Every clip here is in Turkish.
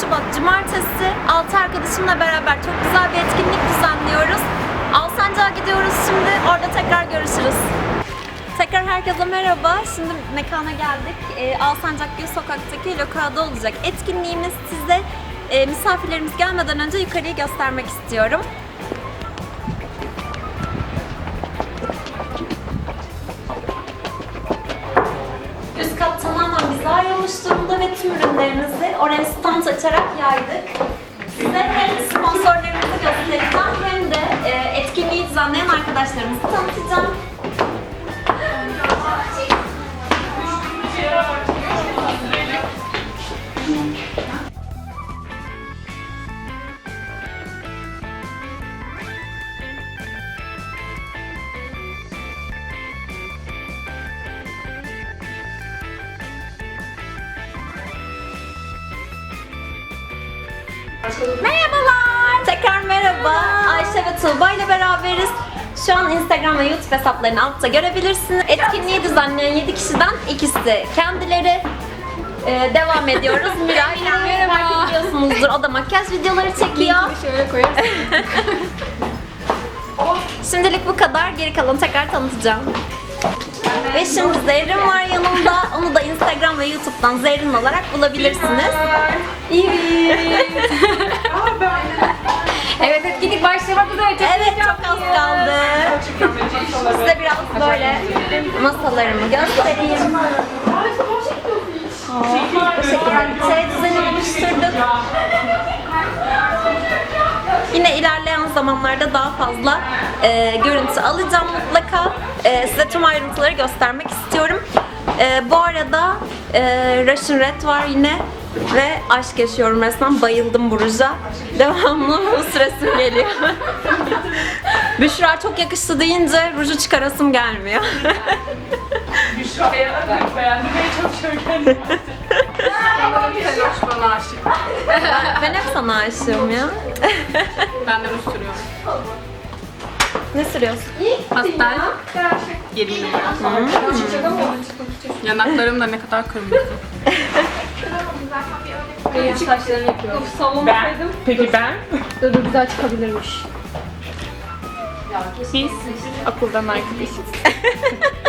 Şubat Cumartesi 6 arkadaşımla beraber çok güzel bir etkinlik düzenliyoruz. Alsancak'a gidiyoruz şimdi. Orada tekrar görüşürüz. Tekrar herkese merhaba. Şimdi mekana geldik. E, Alsancak Gül Sokak'taki lokada olacak. Etkinliğimiz size e, misafirlerimiz gelmeden önce yukarıyı göstermek istiyorum. Üst kat tamamen bize ayrılmış tüm ürünlerimizi oraya stand açarak yaydık. Size hem sponsorlarımızı Merhabalar. Tekrar merhaba. Ayşe ve Tuğba ile beraberiz. Şu an Instagram ve YouTube hesaplarını altta görebilirsiniz. Etkinliği düzenleyen 7 kişiden ikisi kendileri. Ee, devam ediyoruz. Miray, belki biliyorsunuzdur. O da makyaj videoları çekiyor. Şöyle koyarız. Şimdilik bu kadar. Geri kalanı tekrar tanıtacağım. Ve şimdi Zerrin var yanımda. Onu da Instagram ve YouTube'dan Zerrin olarak bulabilirsiniz. evet etkinlik başlamak üzere. Çok Evet çok az kaldı. Size biraz böyle masalarımı göstereyim. Bu şekilde bir şey düzeni oluşturduk. Zamanlarda daha fazla e, görüntü alacağım mutlaka. E, size tüm ayrıntıları göstermek istiyorum. E, bu arada e, Russian Red var yine ve aşk yaşıyorum resmen. Bayıldım bu ruja. Devamlı süresim geliyor. Büşra çok yakıştı deyince ruju çıkarasım gelmiyor. Büşra'ya beğenmeye çalışıyorum. Seloş bana aşık. ben hep sana aşığım ya. Ben de ruj sürüyorum. Ne sürüyorsun? Pastel. Yerini Yanaklarım da ne kadar kırmızı. Benim saçlarını yapıyorum. Ben. Peki ben? Dur dur güzel çıkabilirmiş. Biz okuldan arkadaşız.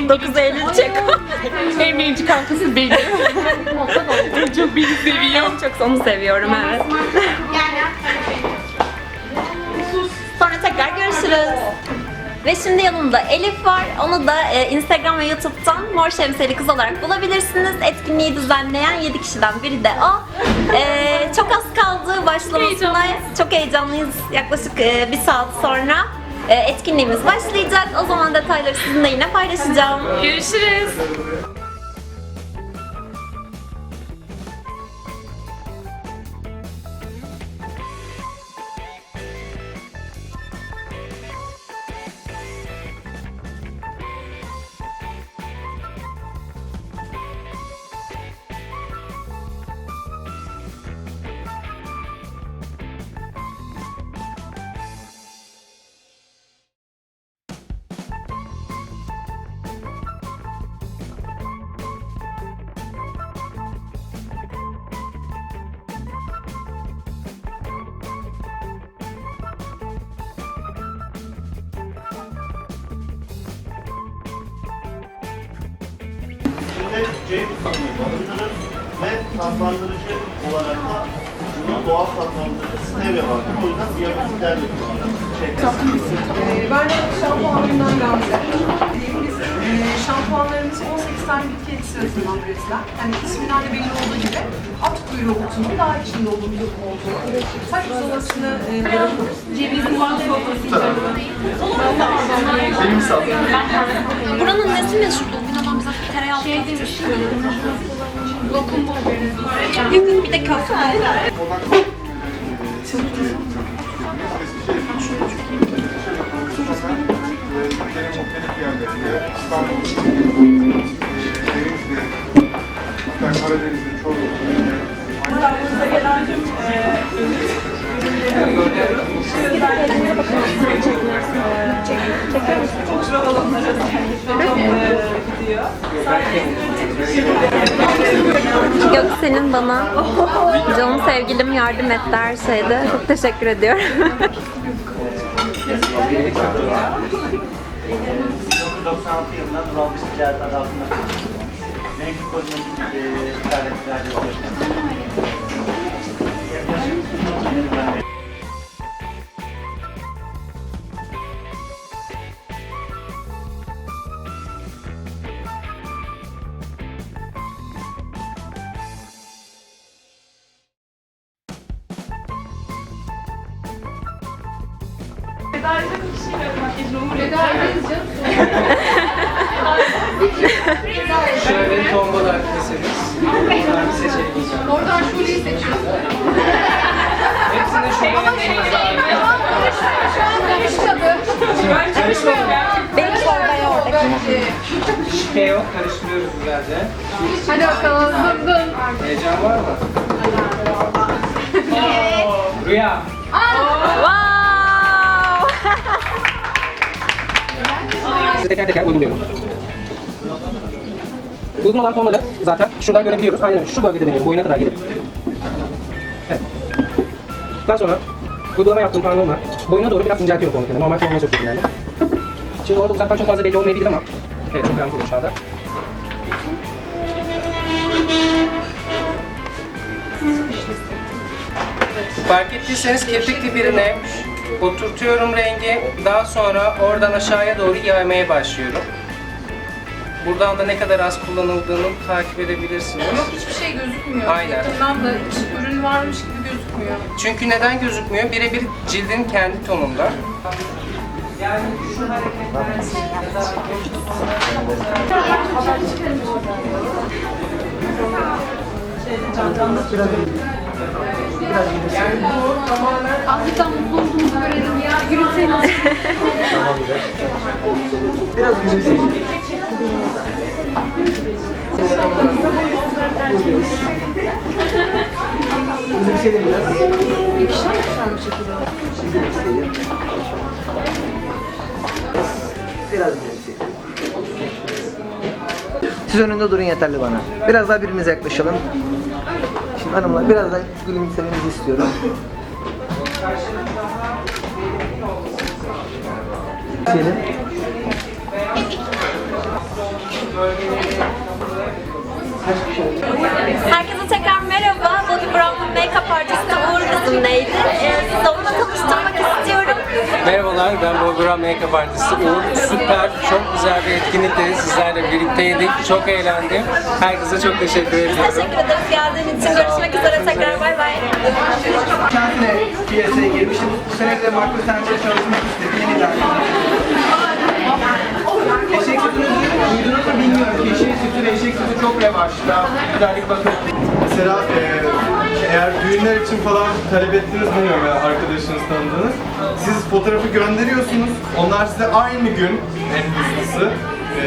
9 Eylül çek. en birinci kankası benim. en çok beni seviyor. Çok onu seviyorum evet. Sonra tekrar görüşürüz. Ve şimdi yanımda Elif var. Onu da e, Instagram ve YouTube'dan Mor Şemsiyeli Kız olarak bulabilirsiniz. Etkinliği düzenleyen 7 kişiden biri de o. E, çok az kaldı başlamasına. Çok heyecanlıyız. Yaklaşık e, bir saat sonra etkinliğimiz başlayacak. O zaman detayları sizinle yine paylaşacağım. Görüşürüz. İçinde C vitamini barındırır ve tatlandırıcı olarak da bunun doğal tatlandırıcı stevia var. O yüzden diyabetiklerle kullanılır. Şeker. Ee, Ben de şampuanından Gamze. Biz e, şampuanlarımızı 18 tane bitki eti sırasından üretilen, yani isminden de belli olduğu gibi at kuyruğu otunun daha içinde olduğu olduğu. Saç uzamasını e, bırakıyoruz. Cevizli Buranın nesi meşhur? Bugün adam bize şey demiş. Lokum bu. Yok bir de hatta Karadeniz'de gelen tüm e, uçra alanlara gidiyor. Göksel'in bana canım sevgilim yardım etti her şeyde. Çok teşekkür ediyorum. Kozmetik e, ticaretlerde Yaklaşık 30 yıldan beri Şöyle tombala keseriz. Buradan bir seçelim. Oradan şuleyi seçiyorsun. Hepsini şöyle yapıyoruz abi. Şu an karışmadı. Benim çorbaya oradaki. Şey yok, karıştırıyoruz güzelce. Hadi bakalım. Heyecan var mı? Rüya. Size teker teker uyguluyorum. Uygun olan tonları zaten şuradan görebiliyoruz. Aynen şu bölgede deniyor. Boyuna kadar gidip. Evet. Daha sonra uygulama yaptığım kanunla boyuna doğru biraz inceltiyorum tonları. Normal çok yakın yani. Şimdi orada uzaktan çok fazla belli olmayabilir ama evet çok önemli şu anda. Fark ettiyseniz kirpik dibine oturtuyorum rengi. Daha sonra oradan aşağıya doğru yaymaya başlıyorum. Buradan da ne kadar az kullanıldığını takip edebilirsiniz. Yok hiçbir şey gözükmüyor. Aynen. Yakından da hiç ürün varmış gibi gözükmüyor. Çünkü neden gözükmüyor? Birebir cildin kendi tonunda. Yani şu hareketler Azıcık mutlu olduğumuzu görelim ya. Gülümseyin. Siz önünde durun yeterli bana. Biraz daha birbirimize yaklaşalım. Hanımlar biraz daha gülümsemenizi istiyorum. Diyelim. Herkese tekrar merhaba. Bobby Brown'un make-up artisti Uğur bizimleydi. Ee, size onunla tanıştırmak. Merhabalar, ben Bulgura Makeup Artisti Uğur. Süper, çok güzel bir etkinlikte sizlerle birlikteydik. Çok eğlendim. Herkese çok teşekkür ediyorum. Teşekkür ederiz geldiğin için. Görüşmek üzere tekrar. Bay bay. Kendine piyasaya girmiştim. Bu sene de Marco Sanchez çalışmak istedi. Yeniden. Eşek sütünü duydunuz mu bilmiyorum. Eşek sütü ve eşek sütü çok revaçta. Güzellik bakın. Mesela e, eğer düğünler için falan talep ettiniz bilmiyorum ya arkadaşınız tanıdığınız. Siz fotoğrafı gönderiyorsunuz. Onlar size aynı gün en hızlısı e,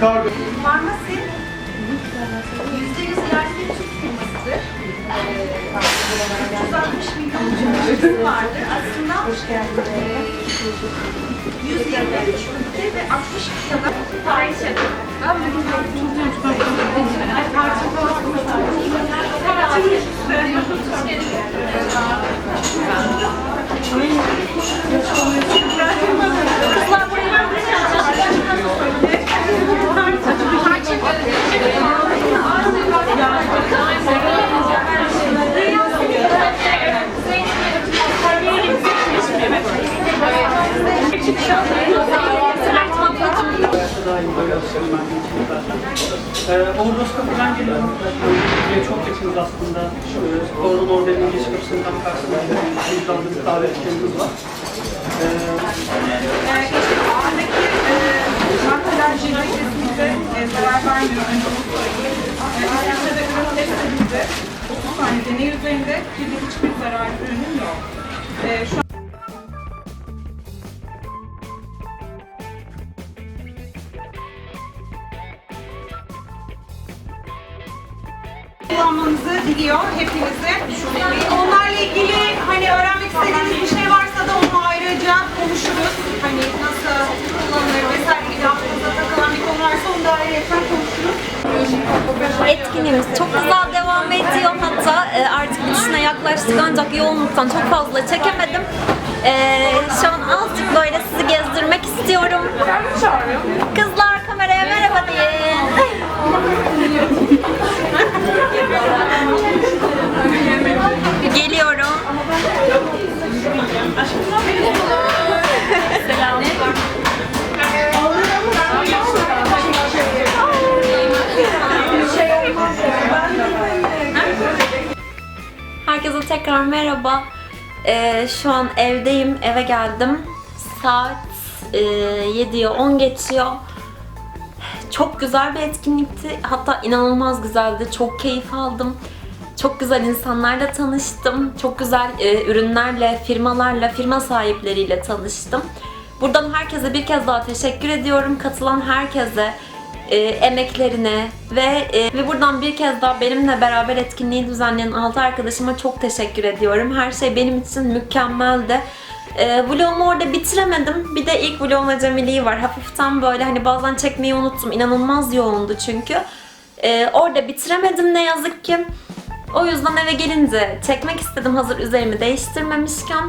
kargo Farmasi %100 yerli Türk firmasıdır. Ee, 360 milyon. Aslında hoş geldiniz. 123 ülke ve 60 kıtada tarih Ben bugün Overdos'tan geliyorum. Buraya çok yakınız aslında. Şu Ordu Norveç'in giriş kapısının tam karşısında bir aldığımız davetçilerimiz var. Buradaki maddeler cilde kesinlikle e, zarar vermiyor. Önce bunu söyleyeyim. Ayrıca da ürün test edildi. 30 tane deney üzerinde hiçbir zarar ürünün yok. E, Şu diliyor hepinize. Onlarla ilgili hani öğrenmek istediğiniz bir şey varsa da onu ayrıca konuşuruz. Hani nasıl kullanılır vesaire gibi aklınıza takılan bir konu varsa onu da ayrıca konuşuruz. Etkinliğimiz çok güzel devam ediyor. yaklaştık ancak yoğunluktan çok fazla çekemedim. Ee, şu an azıcık böyle sizi gezdirmek istiyorum. Kızlar Herkese tekrar merhaba. Ee, şu an evdeyim, eve geldim. Saat e, 7'ye 10 geçiyor. Çok güzel bir etkinlikti. Hatta inanılmaz güzeldi. Çok keyif aldım. Çok güzel insanlarla tanıştım. Çok güzel e, ürünlerle, firmalarla, firma sahipleriyle tanıştım. Buradan herkese bir kez daha teşekkür ediyorum. Katılan herkese, e, emeklerine ve e, ve buradan bir kez daha benimle beraber etkinliği düzenleyen 6 arkadaşıma çok teşekkür ediyorum. Her şey benim için mükemmeldi. E, vlogumu orada bitiremedim. Bir de ilk vlogum acemiliği var. Hafiften böyle hani bazen çekmeyi unuttum. İnanılmaz yoğundu çünkü. E, orada bitiremedim ne yazık ki. O yüzden eve gelince çekmek istedim hazır üzerimi değiştirmemişken.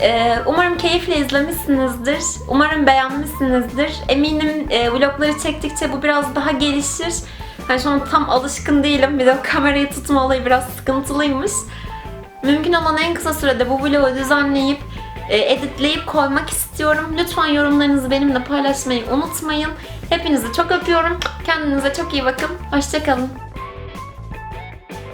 Ee, umarım keyifle izlemişsinizdir. Umarım beğenmişsinizdir. Eminim e, vlogları çektikçe bu biraz daha gelişir. Ben şu an tam alışkın değilim. Bir de kamerayı tutma olayı biraz sıkıntılıymış. Mümkün olan en kısa sürede bu vlogu düzenleyip e, editleyip koymak istiyorum. Lütfen yorumlarınızı benimle paylaşmayı unutmayın. Hepinizi çok öpüyorum. Kendinize çok iyi bakın. Hoşçakalın.